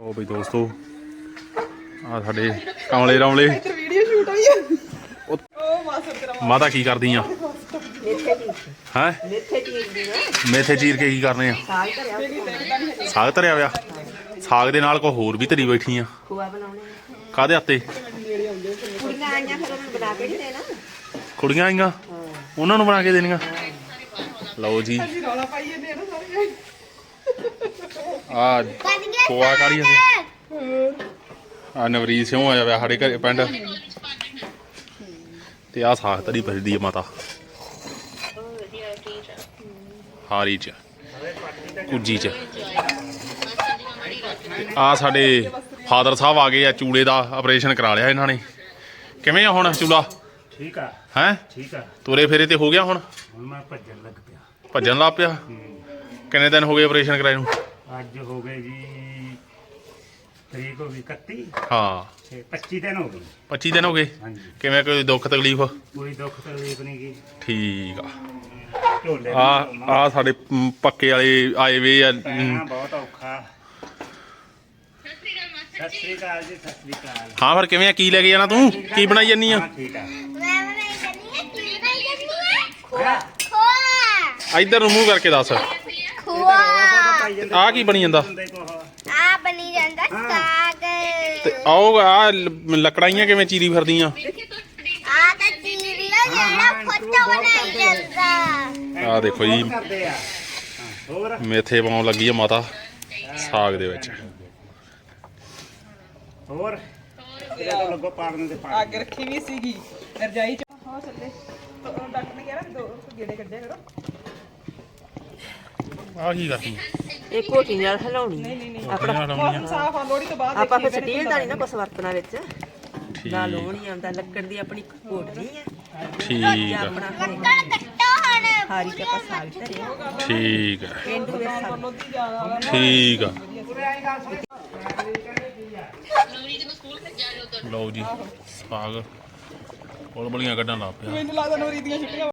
ਉਹ ਵੀ ਦੋਸਤੋ ਆ ਸਾਡੇ ਕਮਲੇ ਰਮਲੇ। ਇੱਧਰ ਵੀਡੀਓ ਸ਼ੂਟ ਹੋਈ ਹੈ ਉਹ- ਮਾਸਰ ਤੇਰਾ ਮਾਤਾ ਕੀ ਕਰਦੀ ਆ ਹੈ? ਮੇਥੇ ਚੀਰਦੀ ਨਾ ਮੇਥੇ ਚੀਰ ਕੇ ਕੀ ਕਰਨੇ ਆ? ਸਾਗ ਧਰਿਆ ਸਾਗ ਧਰਿਆ ਵਿਆ ਸਾਗ ਦੇ ਨਾਲ ਕੋ ਹੋਰ ਵੀ ਧਰੀ ਬੈਠੀ ਆ ਖੋਆ ਬਣਾਉਣੇ ਕਾਦੇ ਹੱਤੇ ਕੁੜੀਆਂ ਆਈਆਂ ਫਿਰ ਉਹਨਾਂ ਨੂੰ ਬਣਾ ਕੇ ਨਹੀਂ ਦੇਣਾ ਕੁੜੀਆਂ ਆਈਆਂ ਉਹਨਾਂ ਨੂੰ ਬਣਾ ਕੇ ਦੇਣੀਆਂ। ਲਓ ਜੀ। ਰੌਲਾ ਪਾਈ ਜਾਂਦੇ ਨਾ ਸਾਰੇ ਆ ਖੋਆ ਕਾੜੀ ਅਸੀਂ ਆ ਨਵਰੀਤ ਸਿੰਘ ਆਇਆ ਵਿਆ ਸਾਡੇ ਘਰੇ ਪਿੰਡ। ਤੇ ਆ ਸਾਗ ਧਰੀ ਫਿਰਦੀ ਆ ਮਾਤਾ। ਹਾਰੀ ਚ ਕੁੱਜੀ ਚ। ਆ ਸਾਡੇ ਫਾਦਰ ਸਾਹਿਬ ਆ ਗਏ ਆ ਚੂਲੇ ਦਾ ਆਪਰੇਸ਼ਨ ਕਰਾ ਲਿਆ ਇਹਨਾਂ ਨੇ। ਕਿਵੇਂ ਆ ਹੁਣ ਚੂਲਾ? ਠੀਕ ਆ। ਹੈ? ਠੀਕ ਆ। ਤੁਰੇ ਫੇਰੇ ਤੇ ਹੋ ਗਿਆ ਹੁਣ? ਹੁਣ ਮੈਂ ਭੱਜਣ ਲੱਗ ਪਿਆ। ਭੱਜਣ ਲੱਗ ਪਿਆ? ਕਿੰਨੇ ਦਿਨ ਹੋ ਗਏ ਆਪਰੇਸ਼ਨ ਕਰਾਏ ਨੂੰ? ਅੱਜ ਹੋ ਗਏ ਜੀ ਤਰੀਕ ਹੋ ਗਈ 31 ਹਾਂ। ਤੇ 25 ਦਿਨ ਹੋ ਗਏ। 25 ਦਿਨ ਹੋ ਗਏ? ਹਾਂਜੀ। ਕਿਵੇਂ ਕੋਈ ਦੁੱਖ ਤਕਲੀਫ? ਕੋਈ ਦੁੱਖ ਤਕਲੀਫ ਨਹੀਂ ਗਈ ਠੀਕ ਆ। ਆ ਆ ਸਾਡੇ ਮ, ਪੱਕੇ ਵਾਲੇ ਆਏ ਵੇ ਆ। ਮ, ਪੈਣਾ ਬਹੁਤ ਔਖਾ। ਸਤਿ ਸ੍ਰੀ ਅਕਾਲ ਜੀ ਸਤਿ ਸ੍ਰੀ ਅਕਾਲ। ਹਾਂ ਫਿਰ ਕਿਵੇਂ ਆ? ਕੀ ਲੈ ਕੇ ਜਾਣਾ ਤੂੰ? ਕੀ ਬਣਾਈ ਜਾਨੀ ਆ? ਹਾਂ ਠੀਕ ਆ। ਇੱਧਰ ਨੂੰ ਮੂੰਹ ਕਰਕੇ ਦੱਸ। ਆ ਕੀ ਬਣੀ ਜਾਂਦਾ? ਆ ਬਣੀ ਜਾਂਦਾ ਸਾਗ। ਤੇ ਆਓ ਆ ਲੱਕੜਾਈਆਂ ਕਿਵੇਂ ਚੀਰੀ ਫਿਰਦੀਆਂ? ਆ ਤਾਂ ਚੀਰੀਆ ਜਿਹੜਾ ਫੋਟੋ ਬਣਾਈ ਜਾਂਦਾ। ਆ ਦੇਖੋ ਜੀ। ਕਰਦੇ ਆ। ਹਾਂ, ਹੋਰ? ਮੇਥੇ ਪਾਉਣ ਲੱਗੀ ਆ ਮਾਤਾ ਸਾਗ ਦੇ ਵਿੱਚ। ਹੋਰ? ਇਹਦਾ ਤਾਂ ਲੱਗੋ ਪਾੜਨ ਦੇ ਪਾੜ ਅੱਗ ਰੱਖੀ ਵੀ ਸੀਗੀ ਰਜਾਈ ਚ। ਹਾਂ ਚੱਲੇ। ਤਾਂ ਉਹ ਡਾਕਟਰ ਨੇ ਕਿਹਾ ਨਾ ਦੋ ਗੇੜੇ ਕੱਢਿਆ ਕਰੋ। ਆ ਕੀ ਕਰਦੀ? ਇਹ ਘੋਟੀ ਨਾਲ ਹਲਾਉਣੀ ਆਪਣਾ ਮੌਸਮ ਸਾਫ਼ ਆ ਲੋੜੀ ਤੋਂ ਬਾਅਦ ਆਪਾਂ ਫਿਰ ਸਟੀਲ ਦਾ ਨਹੀਂ ਨਾ ਕੁਛ ਵਰਤਣਾ ਵਿੱਚ। ਠੀਕ। ਨਾ ਲੋਹਣੀ ਆਉਂਦਾ ਲੱਕੜ ਦੀ ਆਪਣੀ ਘੋਟਣੀ ਆ ਠੀਕ ਆ। ਆਪਣਾ ਕੱਟਣ ਕੱਟੋ ਹੁਣ ਹਾਰੀ ਚ ਆਪਾਂ ਸਾਗ ਧਰਿਆ ਠੀਕ ਆ। ਪਿੰਡੂ ਵਿੱਚ ਸਾਗ। ਠੀਕ ਆ। ਲਓ ਜੀ ਸਾਗ। ਬੋਲ ਬਲੀਆਂ ਕੱਢਣ ਲੱਗ ਪਿਆ। ਮੈਨੂੰ ਲੱਗਦਾ ਨੋਰੀ ਦੀਆਂ ਛੁੱਟੀਆਂ